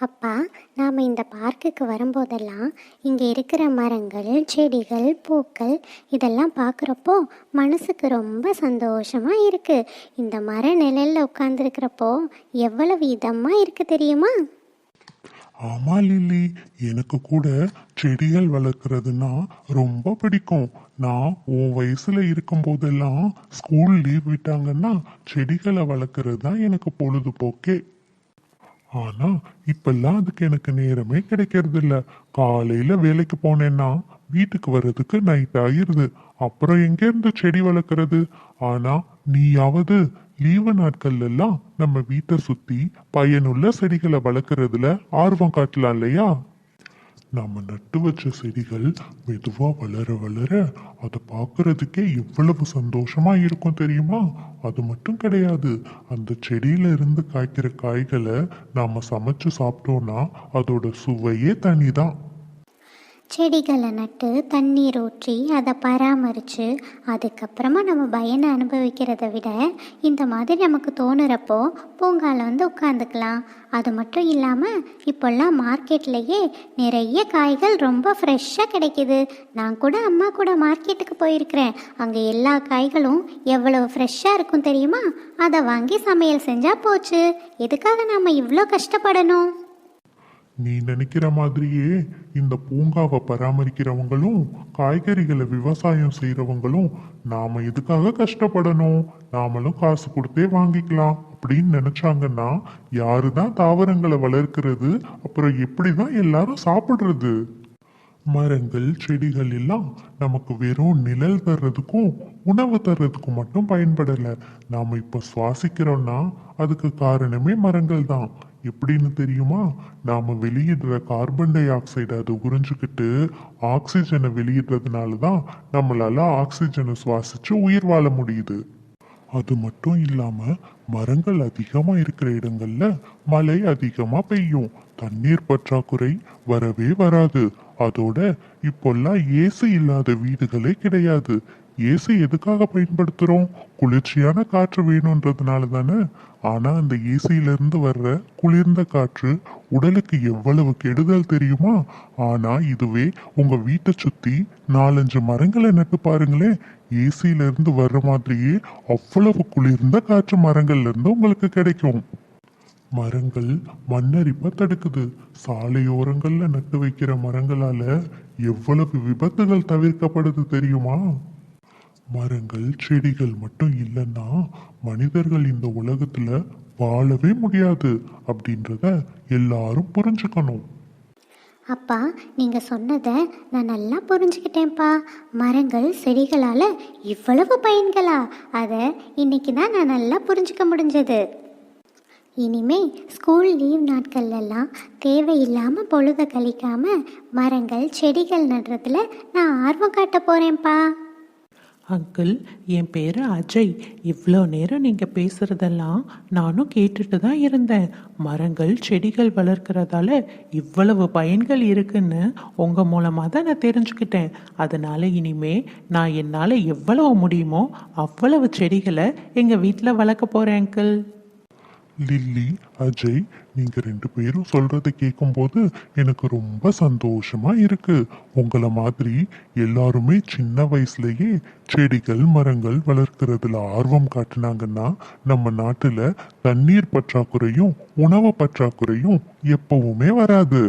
அப்பா நாம் இந்த பார்க்குக்கு வரும்போதெல்லாம் இங்கே இருக்கிற மரங்கள் செடிகள் பூக்கள் இதெல்லாம் பார்க்குறப்போ மனசுக்கு ரொம்ப சந்தோஷமாக இருக்குது இந்த மர நிழலில் உட்காந்துருக்கிறப்போ எவ்வளவு இதமாக இருக்குது தெரியுமா? ஆமாம் லில்லி எனக்கு கூட செடிகள் வளர்க்குறதுன்னா ரொம்ப பிடிக்கும். நான் உன் வயசில் இருக்கும் போதெல்லாம் ஸ்கூல் லீவ் விட்டாங்கன்னா செடிகளை வளர்க்குறது தான் எனக்கு பொழுதுபோக்கே. ஆனா இப்பெல்லாம் அதுக்கு எனக்கு நேரமே கிடைக்கிறது இல்ல காலையில வேலைக்கு போனேன்னா வீட்டுக்கு வர்றதுக்கு நைட் ஆயிருது. அப்புறம் எங்க இருந்து செடி வளர்க்கறது? ஆனா நீயாவது லீவு நாட்கள்ல எல்லாம் நம்ம வீட்டை சுத்தி பயனுள்ள செடிகளை வளர்க்கறதுல ஆர்வம் காட்டலாம் இல்லையா? நாம் நட்டு வச்ச செடிகள் மெதுவாக வளர வளர அதை பார்க்கறதுக்கே எவ்வளவு சந்தோஷமா இருக்கும் தெரியுமா? அது மட்டும் கிடையாது. அந்த செடியில இருந்து காய்க்கிற காய்களை நாம சமைச்சு சாப்பிட்டோம்னா அதோட சுவையே தனிதான். செடிகளை நட்டு தண்ணீர் ஊற்றி அதை பராமரித்து அதுக்கப்புறமா நம்ம பயனை அனுபவிக்கிறத விட இந்த மாதிரி நமக்கு தோணுறப்போ பூங்காவில் வந்து உட்காந்துக்கலாம் அது மட்டும் இல்லாமல் இப்போல்லாம் மார்க்கெட்லேயே நிறைய காய்கள் ரொம்ப ஃப்ரெஷ்ஷாக கிடைக்கிது. நான் கூட அம்மா கூட மார்க்கெட்டுக்கு போயிருக்கிறேன். அங்கே எல்லா காய்களும் எவ்வளவு ஃப்ரெஷ்ஷாக இருக்கும் தெரியுமா? அதை வாங்கி சமையல் செஞ்சால் போச்சு. எதுக்காக நாம் இவ்வளோ கஷ்டப்படணும்? நீ நினைக்கிற மாதிரியே இந்த பூங்காவை பராமரிக்கிறவங்களும் காய்கறிகளை விவசாயம் செய்யறவங்களும் நாம எதுக்காக கஷ்டப்படணும்? நாமளும் காசு கொடுத்தே வாங்கிக்கலாம். அப்படின்னு நினைச்சாங்கன்னா யாருதான் தாவரங்களை வளர்க்கிறது? அப்புறம் எப்படிதான் எல்லாரும் சாப்பிடுறது? மரங்கள் செடிகள் எல்லாம் நமக்கு வெறும் நிழல் தர்றதுக்கும் உணவு தர்றதுக்கும் மட்டும் பயன்படலை. நாம இப்ப சுவாசிக்கிறோம்னா அதுக்கு காரணமே மரங்கள் தான் எப்படின்னு தெரியுமா? நாம வெளியிடுற கார்பன் டை ஆக்சைடு அது உறிஞ்சுக்கிட்டு ஆக்சிஜனை வெளியிடுறதுனால தான் நம்மளால ஆக்சிஜனை சுவாசிச்சு உயிர் வாழ முடியுது. அது மட்டும் இல்லாம மரங்கள் அதிகமா இருக்கிற இடங்கள்ல மழை அதிகமா பெய்யும். தண்ணீர் பற்றாக்குறை வரவே வராது. அதோட இப்போல்லாம் ஏசி இல்லாத வீடுகளே கிடையாது. ஏசி எதுக்காக பயன்படுத்துகிறோம் குளிர்ச்சியான காற்று வேணுன்றதுனால தானே? ஆனால் அந்த ஏசியிலேருந்து வர்ற குளிர்ந்த காற்று உடலுக்கு எவ்வளவு கெடுதல் தெரியுமா? ஆனால் இதுவே உங்கள் வீட்டை சுற்றி நாலஞ்சு மரங்களை நட்டு பாருங்களேன். ஏசியிலேருந்து வர்ற மாதிரியே அவ்வளவு குளிர்ந்த காற்று மரங்கள்லேருந்து உங்களுக்கு கிடைக்கும். மரங்கள் மண்ணரிப்பை தடுக்குது. சாலையோரங்களில் நட்டு வைக்கிற மரங்களால் எவ்வளவு விபத்துகள் தவிர்க்கப்படுது தெரியுமா? மரங்கள் செடிகள் மட்டும் இல்லைன்னா மனிதர்கள் இந்த உலகத்துல வாழவே முடியாது அப்படின்றத எல்லாரும் புரிஞ்சுக்கணும். அப்பா நீங்கள் சொன்னதை நான் நல்லா புரிஞ்சுக்கிட்டேன்ப்பா. மரங்கள் செடிகளால் இவ்வளவு பயன்களா? அதை இன்னைக்கு தான் நான் நல்லா புரிஞ்சுக்க முடிஞ்சது. இனிமே ஸ்கூல் லீவ் நாட்கள்லாம் தேவையில்லாமல் பொழுத கழிக்காம மரங்கள் செடிகள் நடுறதுல நான் ஆர்வம் காட்ட போகிறேன்ப்பா அங்கிள் என் பேர் அஜய். இவ்வளோ நேரம் நீங்கள் பேசுகிறதெல்லாம் நானும் கேட்டுட்டு தான் இருந்தேன். மரங்கள் செடிகள் வளர்க்குறதால இவ்வளவு பயன்கள் இருக்குன்னு உங்கள் மூலமாக தான் நான் தெரிஞ்சுக்கிட்டேன். அதனால் இனிமே நான் என்னால் எவ்வளவு முடியுமோ அவ்வளவு செடிகளை எங்கள் வீட்டில் வளர்க்க போகிறேன் அங்கிள். லில்லி அஜய் நீங்க ரெண்டு பேரும் சொல்றதை கேட்கும்போது எனக்கு ரொம்ப சந்தோஷமா இருக்கு. உங்களை மாதிரி எல்லாருமே சின்ன வயசுலயே செடிகள் மரங்கள் வளர்க்கறதுல ஆர்வம் காட்டுனாங்கன்னா நம்ம நாட்டுல தண்ணீர் பற்றாக்குறையும் உணவு பற்றாக்குறையும் எப்பவுமே வராது.